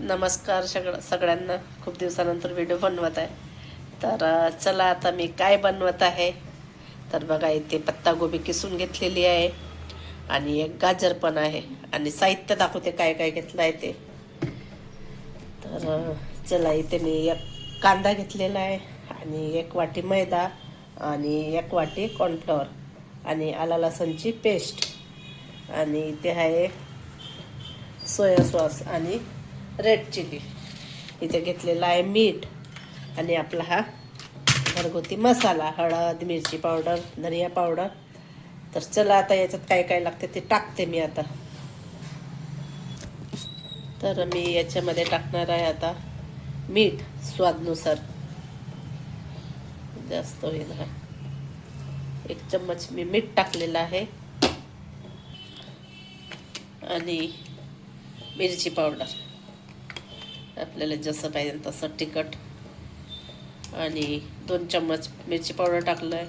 नमस्कार सगळं सगळ्यांना. खूप दिवसानंतर व्हिडिओ बनवत आहे. तर चला आता मी काय बनवत आहे. तर बघा इथे पत्तागोबी किसून घेतलेली आहे आणि एक गाजर पण आहे. आणि साहित्य दाखवते काय काय घेतलं आहे ते. तर चला इथे मी एक कांदा घेतलेला आहे आणि एक वाटी मैदा आणि एक वाटी कॉर्नफ्लॉवर आणि आला लसणची पेस्ट आणि इथे आहे सोया सॉस आणि रेड चिली इथे घेतलेला आहे मीठ आणि आपला हा घरगुती मसाला हळद मिरची पावडर धनिया पावडर. तर चला आता याच्यात काय काय लागते ते टाकते मी आता. तर मी याच्यामध्ये टाकणार आहे आता मीठ स्वादनुसार. जास्त होईल हा. एक चम्मच मी मीठ टाकलेलं आहे. आणि मिरची पावडर. आपल्याला जसं पाहिजे तसं तिखट. आणि दोन चम्मच मिरची पावडर टाकलं आहे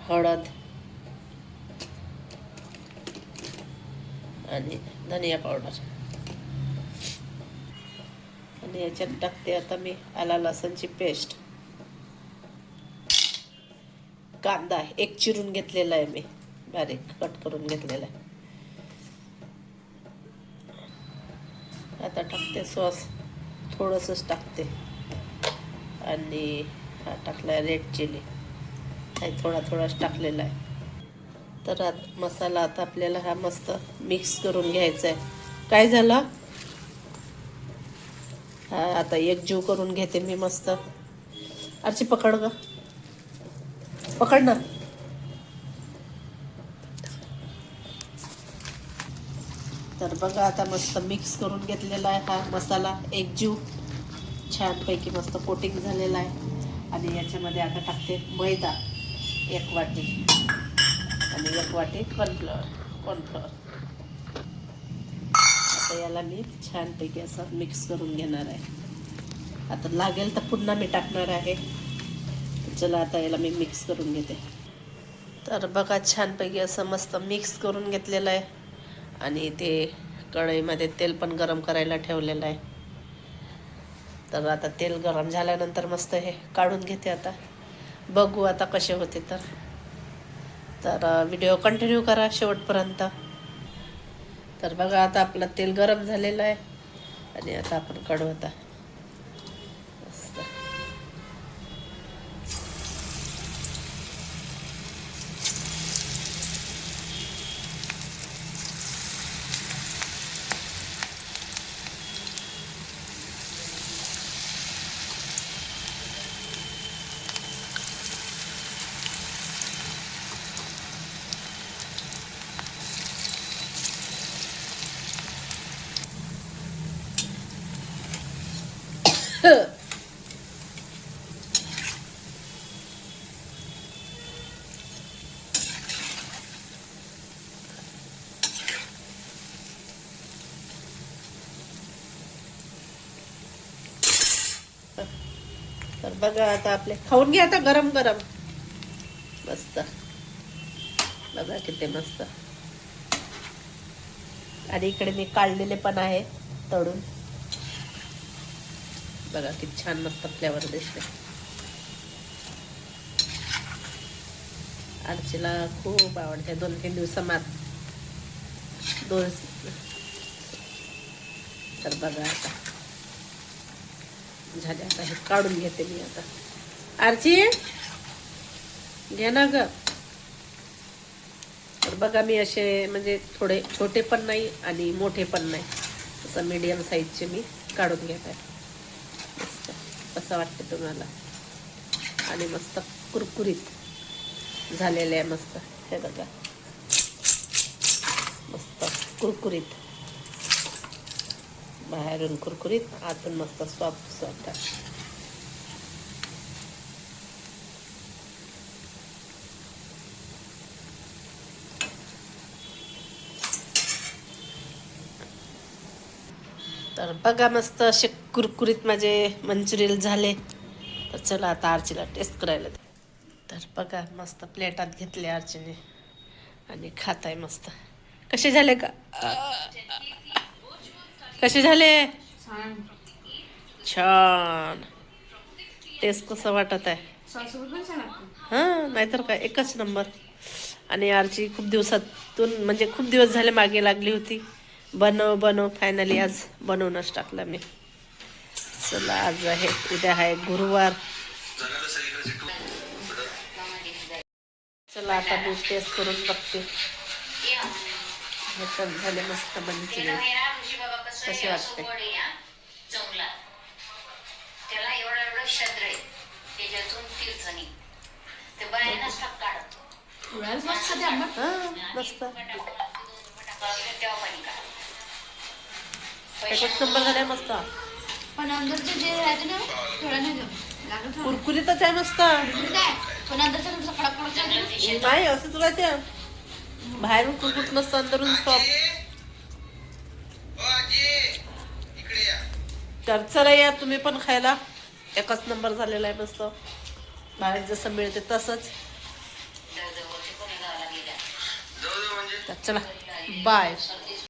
हळद. आणि धनिया पावडर. आणि याच्यात टाकते आता मी आला लसणची पेस्ट. कांदा एक चिरून घेतलेला आहे मी. बारीक कट करून घेतलेला आहे. आता टाकते सॉस. थोडंसंच टाकते. आणि हा टाकला आहे रेड चिली काही थोडा थोडाच टाकलेला आहे. तर आत मसाला आता आपल्याला हा मस्त मिक्स करून घ्यायचा आहे काय झालं? हा आता एक जीव करून घेते मी मस्त. आरची पकड ग. पकड ना. तर बघा आता मस्त मिक्स करून घेतलेला आहे हा मसाला. एकजीव छानपैकी मस्त कोटिंग झालेला आहे. आणि याच्यामध्ये आता टाकते मैदा. एक वाटी. आणि एक वाटी कॉर्नफ्लॉवर कॉर्नफ्लॉवर आता याला मी छानपैकी असं मिक्स करून घेणार आहे. आता लागेल तर पुन्हा मी टाकणार आहे. चला आता याला मी मिक्स करून घेते. तर बघा छानपैकी असं मस्त मिक्स करून घेतलेलं आहे. आणि ते कढईमध्ये तेल पण गरम करायला ठेवलेलं आहे. तर आता तेल गरम झाल्यानंतर मस्त हे काढून घेते आता. बघू आता कसे होते तर. तर व्हिडिओ कंटिन्यू करा शेवटपर्यंत. तर बघा आता आपलं तेल गरम झालेलं आहे. आणि आता आपण काढू आता मस्त तर बघा आता आपले खाऊन घ्या आता गरम गरम. मस्त. बघा किती मस्त. आणि इकडे मी काढलेले पण आहे तळून. बघा किती छान मस्त फ्लेवर दिसते आरचीला खूप आवडते दोन तीन दिवसामात. दोन तर बघा आता. झाले आता हे काढून घेते मी आता. आरची घे ना ग. तर बघा मी असे म्हणजे थोडे छोटे पण नाही आणि मोठे पण नाही. असं मीडियम साईजचे मी काढून घेत. आहे कसं वाटतं तुम्हाला? आणि मस्त कुरकुरीत झालेले आहे मस्त. हे बघा. मस्त कुरकुरीत. बाहेरून कुरकुरीत आतून मस्त सॉफ्ट सॉफ्ट तर बघा मस्त असे कुरकुरीत माझे मंचुरियल झाले. तर चला आता आरचीला टेस्ट करायला दे तर बघा मस्त प्लेटात घेतले आरचीने आणि खात आहे मस्त. कसे झाले का? कसे झाले? छान. टेस्ट कसं वाटत आहे? हां नाहीतर काय एकच नंबर आणि आरची खूप दिवसातून म्हणजे खूप दिवस झाले मागे लागली होती. बनव बनव फायनली आज बनवूनच टाकला मी. चला आज आहे उद्या आहे गुरुवार. चला आता मी टेस्ट करून बघते. हे तर झाले मस्त बनचे कशी वाटते? त्याला एवढं एवढं शद्र आहे त्याच्यातून तीर्थनी ते बायानच टाक काढत. थोड्याच मस्त मस्त. नंबर झाले मस्त. पण अंदरचं जे राहते ना थोडं नाही थोडं. कुरकुरीतच आहे मस्त. पण अंदरचं थोडंसं कडक. नाही असंच राहते. बाहेरून कुरकुरीत मस्त अंदरून सॉफ्ट तर चला या तुम्ही पण खायला. एकच नंबर झालेला आहे मस्त. बाहेर जसं मिळते तसंच. चला बाय